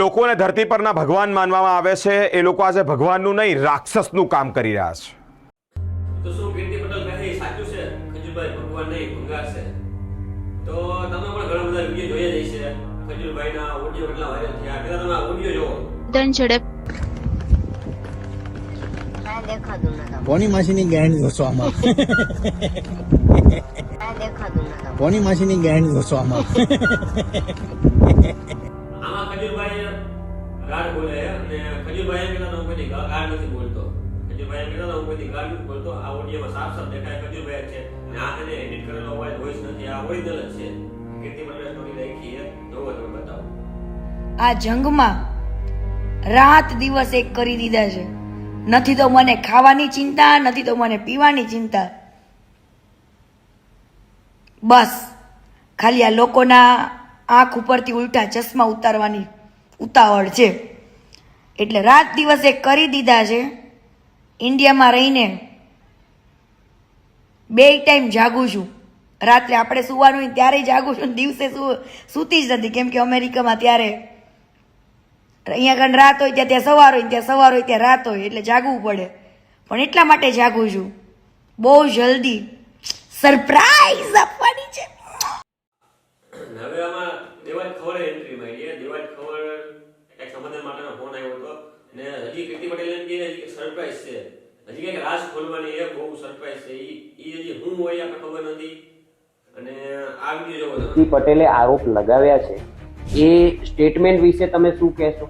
લોકોને ધરતી પરના ભગવાન માનવામાં આવે છે. એ લોકો આજે ભગવાનનું નહીં રાક્ષસનું કામ કરી રહ્યા છે. તો શું કીર્તિ પટેલ કહે એ સાચું છે? ખજૂરભાઈ ભગવાન નહીં ભંગાર છે. તો તમે પણ ઘણા બધા વીડિયો જોયા જ હશે. ખજૂરભાઈના ઓડિયો કેટલા વાયરલ થયા. પેલા તમે ઓડિયો જોવો ધન ઝડપ. કાંઈ દેખાતું નતા કોની માસીની ગેંડ માસીની આમાં? ખજૂરભાઈ ગાળ બોલે અને ખજૂરભાઈ કહેતા હતા, હું કોઈથી ગા- નથી બોલતો. ખજૂરભાઈ કહેતા હું કોઈ ગાળ નથી બોલતો. આ ઓડિયોમાં સાફ સાફ દેખાય ખજૂરભાઈ છે. અને આ એને એડિટ કરેલો હોય વોઇસ નથી. આ ઓરિજિનલ જ છે. કીર્તિ પટેલે સ્ટોરી લખી છે. જોવો તમે બતાવો. આ જંગમાં રાત દિવસ એક કરી દીધા છે. નથી તો મને ખાવાની ચિંતા નથી તો મને પીવાની ચિંતા. બસ. ખાલી આ લોકોના આંખ ઉપરથી ઉલટા ચશ્મા ઉતારવાની ઉતાવળ છે. એટલે રાત દિવસે કરી દીધા છે. ઇન્ડિયામાં રહીને બે ટાઈમ જાગું છું. રાત્રે આપણે સુવાનું હોય ત્યારે જાગું છું. દિવસે સુ, સૂતી જ નથી. કેમ કે અમેરિકામાં ત્યારે અહીંયા આગળ રાત હોય ત્યાં ત્યાં સવાર હોય ત્યાં સવાર હોય ત્યાં રાત હોય એટલે જાગવું પડે. પણ એટલા માટે જાગું છું. બહુ જલ્દી સરપ્રાઈઝ આપવાની છે અને હવે આમાં દેવાજ ખબર એન્ટ્રી મારી છે દેવાજ ખબર એક સમાધાન માટેનો ફોન આવ્યો હતો ને હજી કીર્તિ પટેલ એમ કે હજી સરપ્રાઈઝ છે. હજી કંઈક રાસ ખોલવાની એ બહુ સરપ્રાઈઝ છે. ઈ ઈ હજી હું હોય આપણે ખબર નથી. અને આ વીડિયો જોવો કીર્તિ પટેલે આરોપ લગાવ્યા છે. એ સ્ટેટમેન્ટ વિશે તમે શું કહેશો?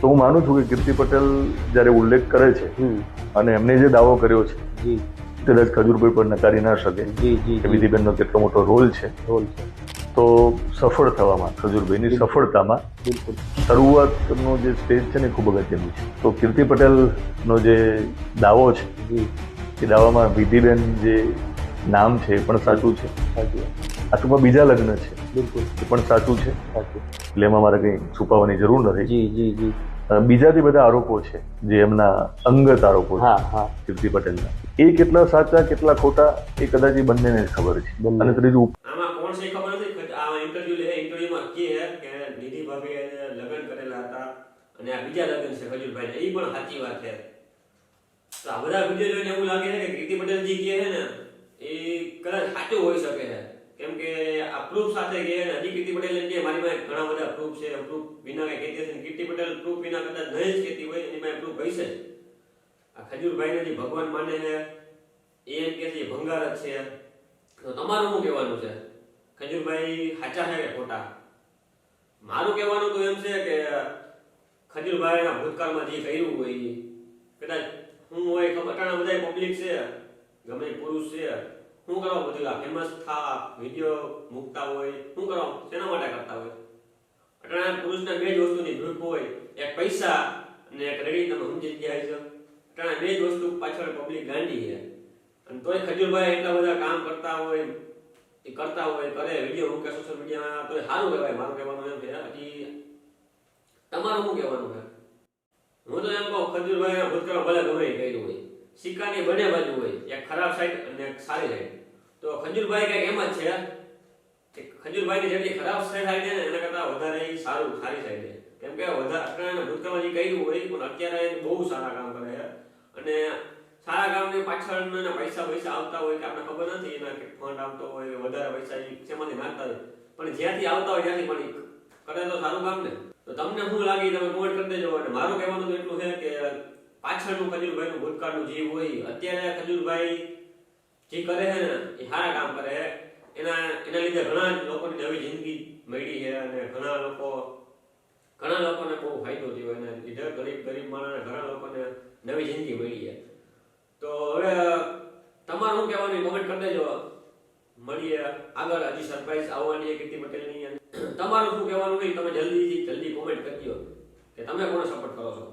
તો હું માનું છું કે કીર્તિ પટેલ જ્યારે ઉલ્લેખ કરે છે હમ. અને એમને જે દાવો કર્યો છે જી. કદાચ ખજૂરભાઈ પણ નકારી ના શકે. જી જી કેટલો મોટો રોલ છે. રોલ છે. તો સફળ થવામાં ખજૂરભાઈની સફળતામાં શરૂઆતનો જે સ્ટેજ છે ને એ ખૂબ અગત્યનું છે. તો કીર્તિ પટેલનો જે દાવો છે એ દાવામાં વિધિબેન જે નામ છે એ પણ સાચું છે. સાચું. આ ટૂંકમાં બીજા લગ્ન છે. બિલકુલ. એ પણ સાચું છે. એટલે એમાં મારે કંઈ છુપાવવાની જરૂર નથી. જી જી જી. અ, બીજાથી બધા આરોપો છે જે એમના અંગત આરોપો છે હા હા. કીર્તિ પટેલના. એ કેટલા સાચા કેટલા ખોટા એ કદાચ એ બંનેને ખબર છે. બંને. અને ત્રીજું કોણ છે એ ખબર નથી ખજ- આ ઇન્ટરવ્યુ લે ઇન્ટરવ્યુમાં કહે કે નિધિ ભાભીએ લગ્ન કરેલા હતા અને આ બીજા લગ્ન છે ખજૂરભાઈ એ પણ સાચી વાત છે. તો આ બધા વીડિયો જોઈને એવું લાગે છે કે કીર્તિ પટેલ જે કહે છે ને, એ કદાચ સાચું હોઈ શકે છે. કેમ કે આ પ્રૂફ સાથે કે ને, હજી કીર્તિ પટેલ એમ મારી પાસે ઘણા બધા પ્રૂફ છે. પ્રૂફ વિના કઈ કહેતી હશે કીર્તિ પટેલ પ્રૂફ વિના કદાચ નહીં જ કહેતી હોય, એની પાસે પ્રૂફ હશે આ આ ખજૂરભાઈને જે ભગવાન માને છે, એ એમ કે છે ભંગાર છે. તો તમારું શું કહેવાનું છે? ખજૂરભાઈ સાચા છે કે ખોટા. મારું કહેવાનું તો એમ છે કે, ખજૂરભાઈના ભૂતકાળમાં જે કર્યું હોય કદાચ હું હોય, ખબર? કારણે બધા પબ્લિક છે, ગમે પુરુષ છે શું કરવા બધું ફેમસ થા વીડિયો મૂકતા હોય શું કરવા, શેના માટે કરતા હોય? અટાણા પુરુષને બે જ વસ્તુની ભૂખ હોય, એક પૈસા અને એક રેડી તમે સમજી ગયા છો અટાણે બે જ વસ્તુ પાછળ પબ્લિક ગાંડી છે. અને તોય ખજૂરભાઈ એટલા બધા કામ કરતા હોય એ કરતા હોય કરે વીડિયો મૂકે સોશિયલ મીડિયામાં તો સારું કહેવાય, મારું કહેવાનું એમ કે હજી તમારું શું કહેવાનું છે? હું તો એમ કહું, ખજૂરભાઈ ભૂતકાળ ભલે ગમે એ હોય, સિક્કાની બંને બાજુ હોય, એક ખરાબ સાઈડ અને એક સારી સાઈડ તો ખજૂરભાઈ કંઈક એમ જ છે, કે ખજૂરભાઈની જેટલી ખરાબ સાઈડ છે ને, એના કરતાં વધારે સારું, સારી સાઈડ છે. કેમ કે વધારે ભૂતકાળમાં જે કર્યું હોય, પણ અત્યારે બહુ સારા કામ કરે અને સારા કામની પાછળ પૈસા પૈસા આવતા હોય કે આપણે ખબર નથી એના કે ફંડ આવતો હોય વધારે પૈસા એ નાખતા હોય. પણ જ્યાંથી આવતા હોય ત્યાંથી પણ કરે તો સારું કામ ને. તો તમને શું લાગી તમે કોમેન્ટ કરી દેજો. અને મારું કહેવાનું તો એટલું છે કે પાછળનું ખજૂરભાઈનું ભૂતકાળનું જે હોય અત્યારે ખજૂરભાઈ જે કરે છે ને, એ સારા કામ કરે. એના એના લીધે ઘણા લોકોની નવી જિંદગી મળી છે અને ઘણા લોકો, ઘણા લોકોને બહુ ફાયદો થયો એના લીધે. ગરીબ ગરીબ માણસ ઘણા લોકોને નવી જિંદગી મળી છે તો હવે તમારું શું કહેવાનું જો મળીએ આગળ હજી સરપ્રાઈઝ આવવાની કીર્તિ પટેલની તમારું શું કહેવાનું નહીં, તમે જલ્દી જલ્દી કોમેન્ટ કરી દો કે તમે કોને સપોર્ટ કરો છો?